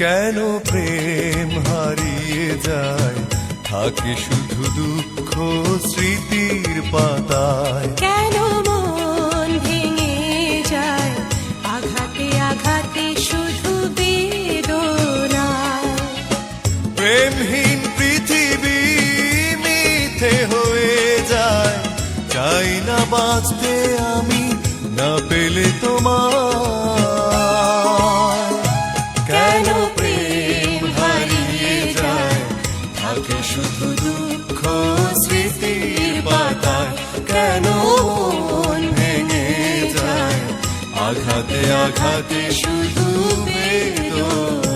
কেন প্রেম হারিয়ে যায়? থাকে শুধু দুঃখ স্মৃতির পাতায়। কেন মন ভেঙে যায়? আঘাতে আঘাতে শুধু বেদনায় প্রেমহীন পৃথিবী মিথ্যে হয়ে যায়। চাই না বাঁচতে আমি দুঃখ স্মৃতির পাতায় কেন ভেঙে যায় আঘাতে আঘাতে শুধু বেদনায়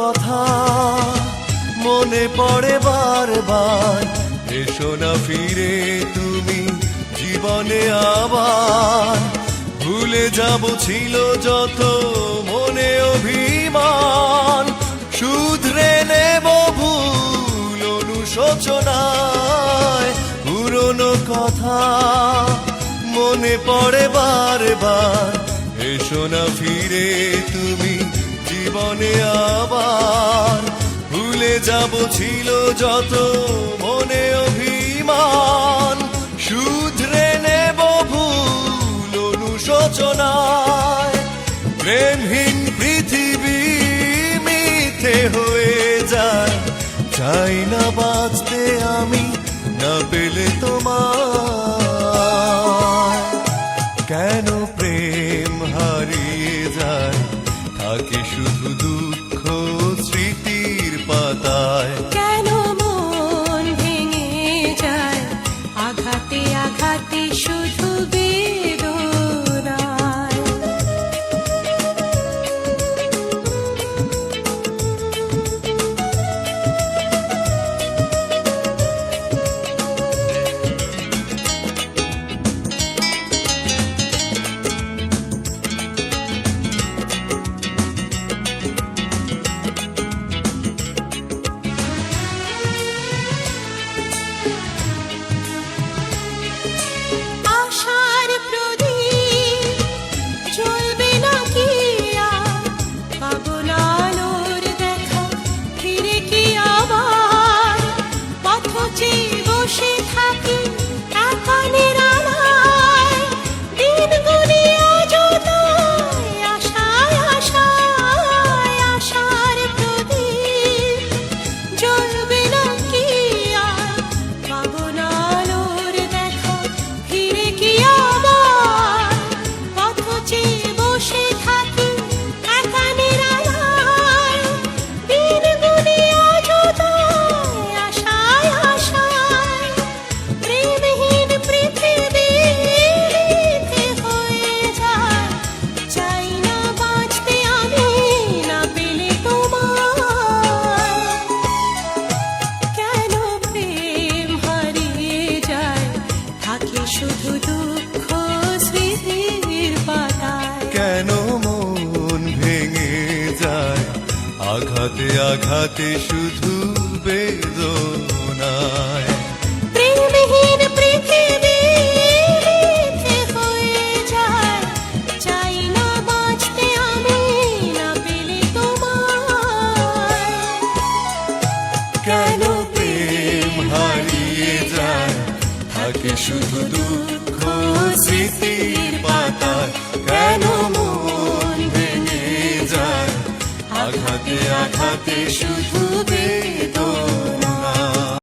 কথা মনে পড়ে বারবার। এসো না ফিরে তুমি জীবনে আবার। ভুলে যাব ছিল যত মনে অভিমান। শুধরে নেব ভুল অনুশোচনায়। পুরনো কথা মনে পড়ে বারবার। এসো না ফিরে তুমি জীবনে আবার ভুলে যাব ছিল যত মনে অভিমান। শুধরে নেব ভুল অনুশোচনায়। প্রেমহীন পৃথিবী মিথ্যে হয়ে যায়। চাই না বাঁচতে আমি, না পেলে তোমার কেন প্রেম হারিয়ে যায়? থাকে শুধু থাকে শুধু দুঃখ স্মৃতির পাতায়। কেন মন ভেঙে যায়? আঘাতে আঘাতে শুধু বেদনায়। প্রেমহীন পৃথিবী হয়ে যায়। চাই না বাঁচতে আমি না পেলে তোমার কেন থাকে শুধু দুঃখ স্মৃতির পাতায়। কেন মন ভেঙে যায়? আঘাতে আঘাতে শুধু